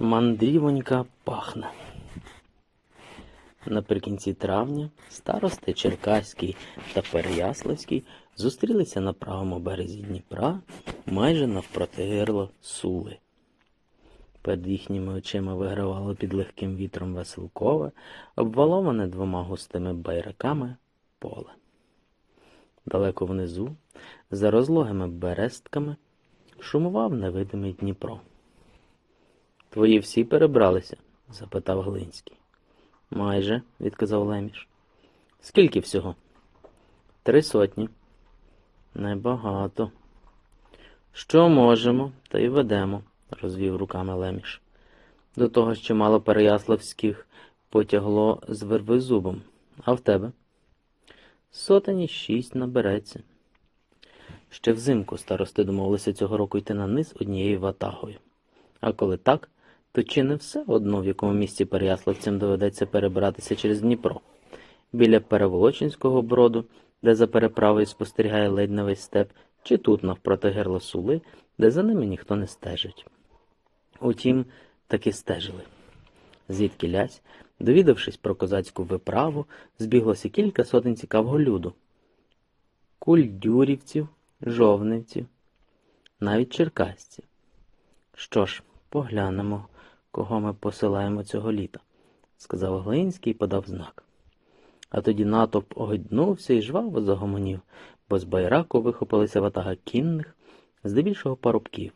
Мандрівонька пахне. Наприкінці травня старости Черкаський та Переяславський зустрілися на правому березі Дніпра майже навпроти гирла Сули. Перед їхніми очима вигравало під легким вітром веселкове, обваловане двома густими байраками поле. Далеко внизу, за розлогими берестками, шумував невидимий Дніпро. Твої всі перебралися? запитав Глинський. Майже, відказав Леміш. Скільки всього? Три сотні. Небагато. Що можемо, та й ведемо, розвів руками Леміш. До того ж чимало переяславських потягло з вервизубом. А в тебе? Сотені шість набереться. Ще взимку старости домовилися цього року йти на низ однією ватагою. А коли так, то чи не все одно, в якому місці переяславцям доведеться перебиратися через Дніпро? Біля Переволочинського броду, де за переправою спостерігає ледь на весь степ, чи тут навпроти герла Сули, де за ними ніхто не стежить. Утім, таки стежили. Звідки лясь, довідавшись про козацьку виправу, збіглося кілька сотень цікавого люду. Кульдюрівців, жовнивців, навіть черкасців. Що ж, поглянемо, кого ми посилаємо цього літа, сказав Глинський і подав знак. А тоді натовп огиднувся і жваво загомонів, бо з байраку вихопилися ватага кінних, здебільшого парубків.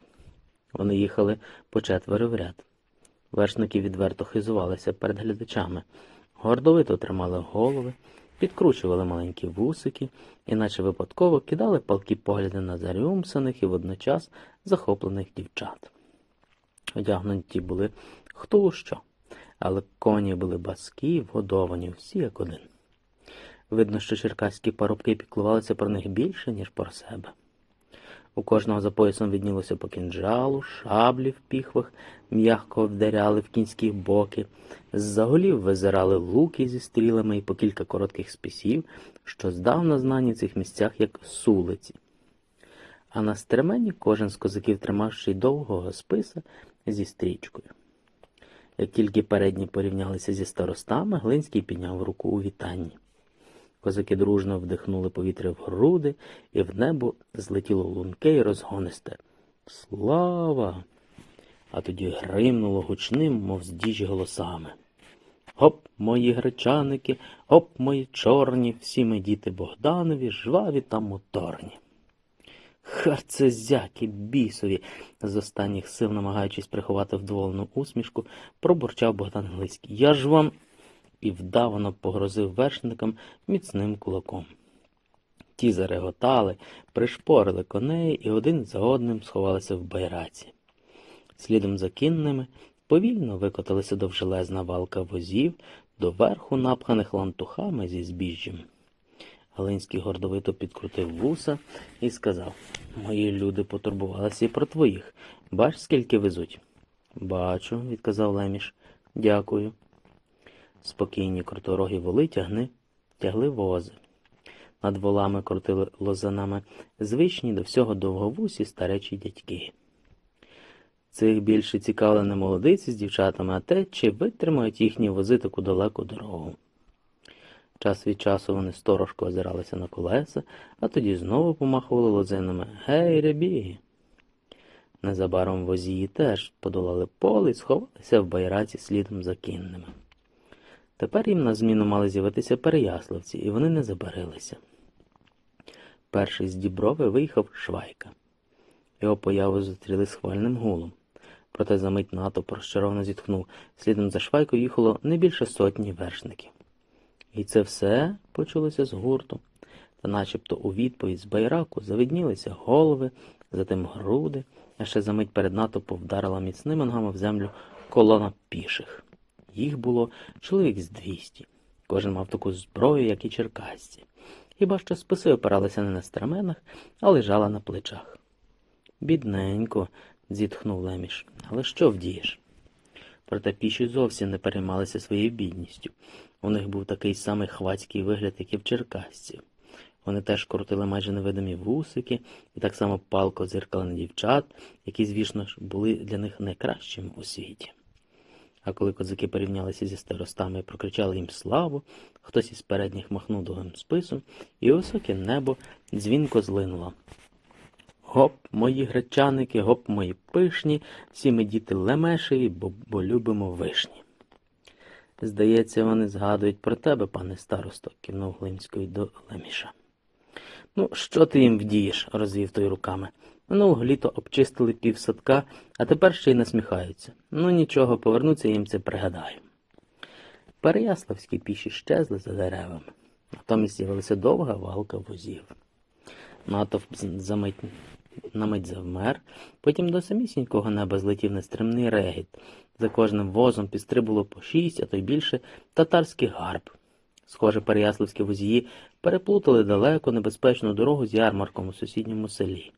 Вони їхали по четверо в ряд. Вершники відверто хизувалися перед глядачами, гордовито тримали голови, підкручували маленькі вусики, і наче випадково кидали палкі погляди на зарюмсаних і водночас захоплених дівчат. Одягнуті були хто у що, але коні були баскі, вгодовані, всі як один. Видно, що черкаські парубки піклувалися про них більше, ніж про себе. У кожного за поясом віднілося по кінджалу, шаблі в піхвах, м'яко вдаряли в кінські боки, з-за голів визирали луки зі стрілами і по кілька коротких списів, що здавна знані в цих місцях як сулиці. А на стремені кожен з козаків тримав ще й довгого списа зі стрічкою. Як тільки передні порівнялися зі старостами, Глинський підняв руку у вітанні. Козаки дружно вдихнули повітря в груди, і в небо злетіло лунке і розгонисте. Слава! А тоді гримнуло гучним, мов здіжі голосами. Гоп, мої гречаники, гоп, мої чорні, всі ми діти Богданові, жваві та моторні. Харцезяки бісові, з останніх сил, намагаючись приховати вдоволену усмішку, пробурчав Богдан Глиський. Я ж вам і вдавано погрозив вершникам міцним кулаком. Ті зареготали, пришпорили коней і один за одним сховалися в байраці. Слідом за кінними повільно викотилася довжелезна валка возів, доверху напханих лантухами зі збіжжям. Галинський гордовито підкрутив вуса і сказав Мої люди потурбувалися і про твоїх. Бач, скільки везуть? Бачу, відказав Леміш. Дякую. Спокійні круторогі воли тягни, тягли вози. Над волами крутили лозанами звичні до всього довговусі старечі дядьки. Цих більше цікавили не молодиці з дівчатами, а те, чи витримають їхні вози таку далеку дорогу. Час від часу вони сторожко озиралися на колеса, а тоді знову помахували лозинами Гей, рябі! Незабаром возії теж подолали поле і сховалися в байраці слідом за кінними. Тепер їм на зміну мали з'явитися переяславці, і вони не забарилися. Перший з Діброви виїхав Швайка. Його появу зустріли схвальним гулом. Проте за мить натовп розчаровано зітхнув. Слідом за Швайкою їхало не більше сотні вершників. І це все почулося з гурту, та начебто у відповідь з байраку завиднілися голови, затим груди, а ще за мить перед натовпом вдарила міцними ногами в землю колона піших. Їх було чоловік з двісті. Кожен мав таку зброю, як і черкасці. Хіба що списи опиралися не на стременах, а лежала на плечах. Бідненько, зітхнув Леміш, але що вдієш? Проте піші зовсім не переймалися своєю бідністю. У них був такий самий хвацький вигляд, як і в черкасців. Вони теж крутили майже невидимі вусики і так само палко зиркали на дівчат, які, звісно ж, були для них найкращими у світі. А коли козаки порівнялися зі старостами і прокричали їм славу, хтось із передніх махнув довгим списом, і високе небо дзвінко злинуло. Гоп, мої гречаники, гоп, мої пишні, всі ми діти лемешеві, бо, бо любимо вишні. Здається, вони згадують про тебе, пане старосто, кивнув Глинський до Леміша. Ну, що ти їм вдієш? розвів той руками. Минулого літо обчистили півсадка, а тепер ще й насміхаються. Ну нічого, повернуться їм це пригадаю. Переяславські піші щезли за деревами. Натомість з'явилася довга валка возів. Натовп з- за мить, на мить завмер, потім до самісінького неба злетів нестримний регіт. За кожним возом підстрибуло по шість, а то й більше татарських гарб. Схоже, переяславські возії переплутали далеко небезпечну дорогу з ярмарком у сусідньому селі.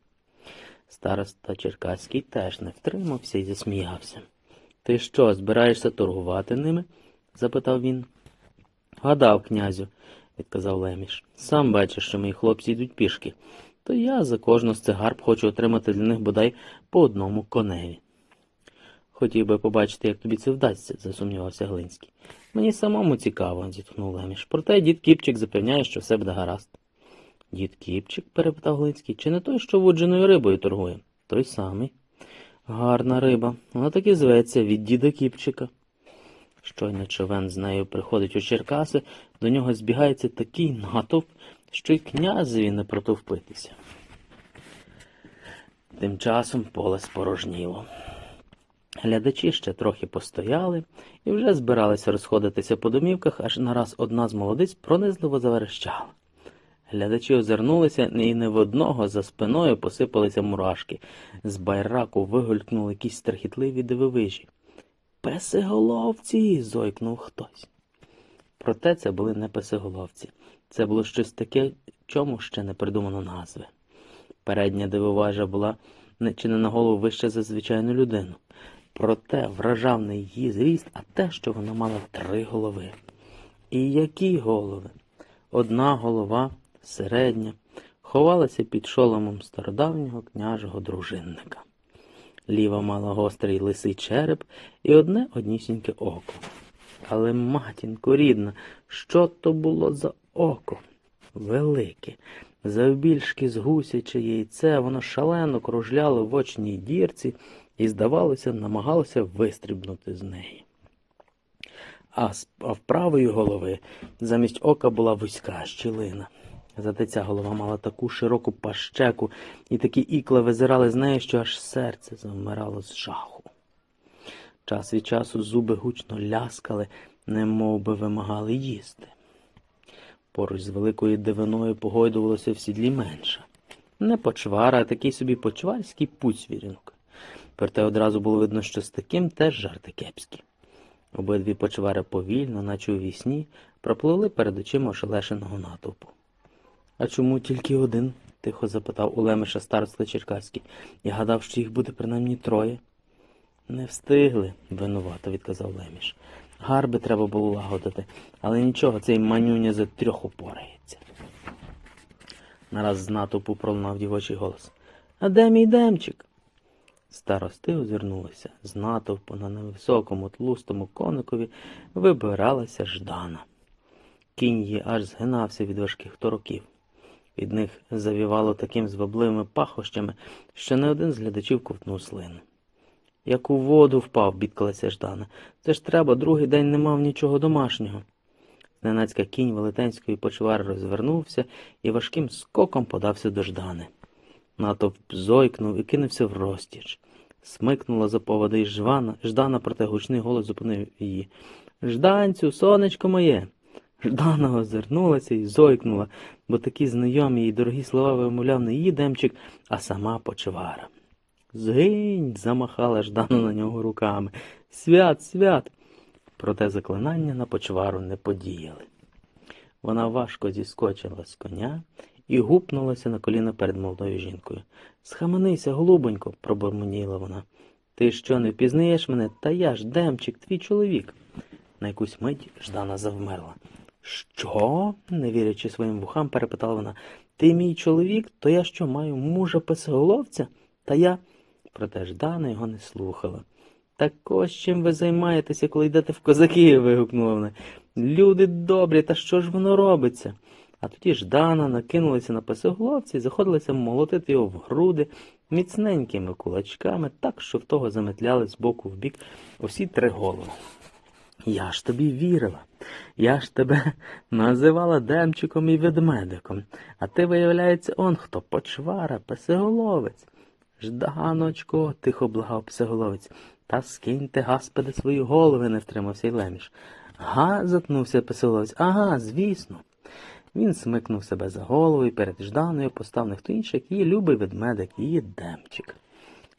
Староста Черкаський теж не втримався і засміявся. Ти що, збираєшся торгувати ними? запитав він. Гадав, князю, відказав Леміш. Сам бачиш, що мої хлопці йдуть пішки, то я за кожну з цих гарб хочу отримати для них бодай по одному коневі. Хотів би побачити, як тобі це вдасться, засумнівався Глинський. Мені самому цікаво, зітхнув Леміш. Проте дід Кіпчик запевняє, що все буде гаразд. Дід Кіпчик? перепитав Глинський. Чи не той, що вудженою рибою торгує? Той самий. Гарна риба. Вона так і зветься від діда Кіпчика. Щойно човен з нею приходить у Черкаси, до нього збігається такий натовп, що й князеві не протовпитися. Тим часом поле спорожніло. Глядачі ще трохи постояли і вже збиралися розходитися по домівках, аж нараз одна з молодиць пронизливо заверещала. Глядачі озирнулися, і не в одного за спиною посипалися мурашки. З байраку вигулькнули якісь страхітливі дивовижі. Песиголовці. зойкнув хтось. Проте це були не песиголовці. Це було щось таке, чому ще не придумано назви. Передня дивовижа була не чи не на голову вище за звичайну людину. Проте вражав не її зріст, а те, що вона мала три голови. І які голови? Одна голова, середня, ховалася під шоломом стародавнього княжого дружинника. Ліва мала гострий лисий череп і одне однісіньке око. Але, матінко рідна, що то було за око? Велике, завбільшки з гусяче яйце, воно шалено кружляло в очній дірці і, здавалося, намагалося вистрибнути з неї. А, з- а в правої голови замість ока була вузька щілина. Зате ця голова мала таку широку пащеку, і такі ікла визирали з неї, що аж серце завмирало з жаху. Час від часу зуби гучно ляскали, немов би вимагали їсти. Поруч з великою дивиною погойдувалося в сідлі менше. Не почвара, а такий собі почварський пуцвірінок. Проте одразу було видно, що з таким теж жарти кепські. Обидві почвари повільно, наче у вісні, пропливли перед очима ошелешеного натовпу. А чому тільки один? тихо запитав у Лемеша староста Черкаський. Я гадав, що їх буде принаймні троє. Не встигли, винувато відказав Леміш. Гарби треба було лагодити, але нічого, цей манюня за трьох упорається. Нараз з натовпу пролунав дівочий голос. А де мій демчик? Старости озирнулися. З натовпу на невисокому тлустому коникові вибиралася Ждана. Кінь її аж згинався від важких тороків. Від них завівало таким звабливими пахощами, що не один з глядачів ковтнув слину. Як у воду впав, бідкалася Ждана. Це ж треба, другий день не мав нічого домашнього. Зненацька кінь велетенської почвари розвернувся і важким скоком подався до Ждани. Натовп зойкнув і кинувся в розтіч. Смикнула за поводи й жвана, Ждана, проте гучний голос зупинив її. Жданцю, сонечко моє. Ждана озирнулася і зойкнула, бо такі знайомі й дорогі слова вимовляв не її демчик, а сама почвара. Згинь. замахала Ждана на нього руками. Свят, свят. Проте заклинання на почвару не подіяли. Вона важко зіскочила з коня і гупнулася на коліна перед молодою жінкою. Схаменися, голубонько, пробурмотіла вона. Ти що, не впізнаєш мене? Та я ж демчик, твій чоловік. На якусь мить Ждана завмерла. Що? не вірячи своїм вухам, перепитала вона. Ти мій чоловік, то я що, маю мужа писоголовця? Та я. Проте Ждана його не слухала. Так ось чим ви займаєтеся, коли йдете в козаки? вигукнула вона. Люди добрі, та що ж воно робиться? А тоді Ждана накинулася на писоголовця і заходилася молотити його в груди міцненькими кулачками, так, що в того заметляли з боку в бік усі три голови. Я ж тобі вірила. Я ж тебе називала демчиком і ведмедиком, а ти, виявляється, он хто почвара, песеголовець. Жданочко, тихо благав псиголовець, та скиньте, гаспеде, свої голови, не втримався й леміш. Га, затнувся писоловець. Ага, звісно. Він смикнув себе за голову і перед Жданою постав не хто інший, її любий ведмедик, її демчик.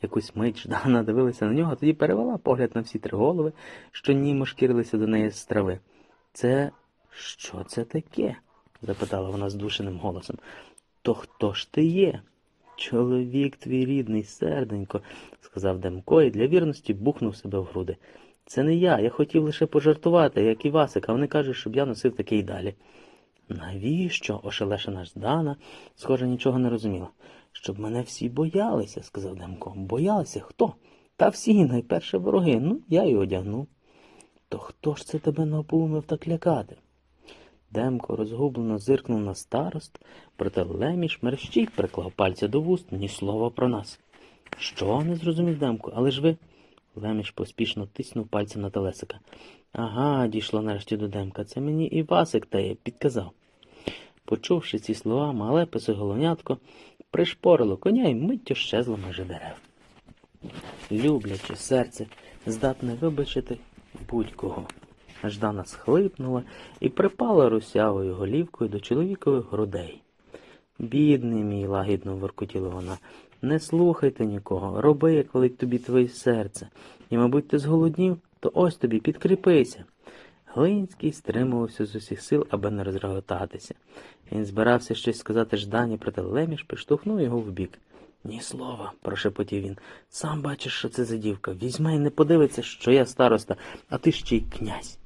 Якусь мить Ждана дивилася на нього, тоді перевела погляд на всі три голови, що німо шкірилися до неї з трави. Це що це таке? запитала вона здушеним голосом. То хто ж ти є? Чоловік твій рідний, серденько, сказав Демко і для вірності бухнув себе в груди. Це не я, я хотів лише пожартувати, як і Васик, а вони кажуть, щоб я носив таке й далі. Навіщо? ошелешена Ждана, схоже, нічого не розуміла. Щоб мене всі боялися, сказав Демко. Боялися хто? Та всі, найперше вороги. Ну, я й одягнув. То хто ж це тебе напумив так лякати? Демко розгублено зиркнув на старост, проте Леміш мерщій приклав пальця до вуст, ні слова про нас. Що? не зрозумів Демко, але ж ви. Леміш поспішно тиснув пальцем на Телесика. Ага, дійшло нарешті до Демка. Це мені і Васик теє підказав. Почувши ці слова, мале писоголовнятко пришпорило коня і миттю щезло межі дерев. Любляче серце, здатне вибачити будь-кого. Ждана схлипнула і припала русявою голівкою до чоловікових грудей. Бідний мій, лагідно воркотіла вона, не слухайте нікого, роби, як велить тобі твоє серце, і, мабуть, ти зголоднів, то ось тобі підкріпися. Глинський стримувався з усіх сил, аби не розреготатися. Він збирався щось сказати Ждані, проте Леміш підштовхнув його вбік. Ні слова, прошепотів він. Сам бачиш, що це за дівка. Візьме і не подивиться, що я староста, а ти ще й князь.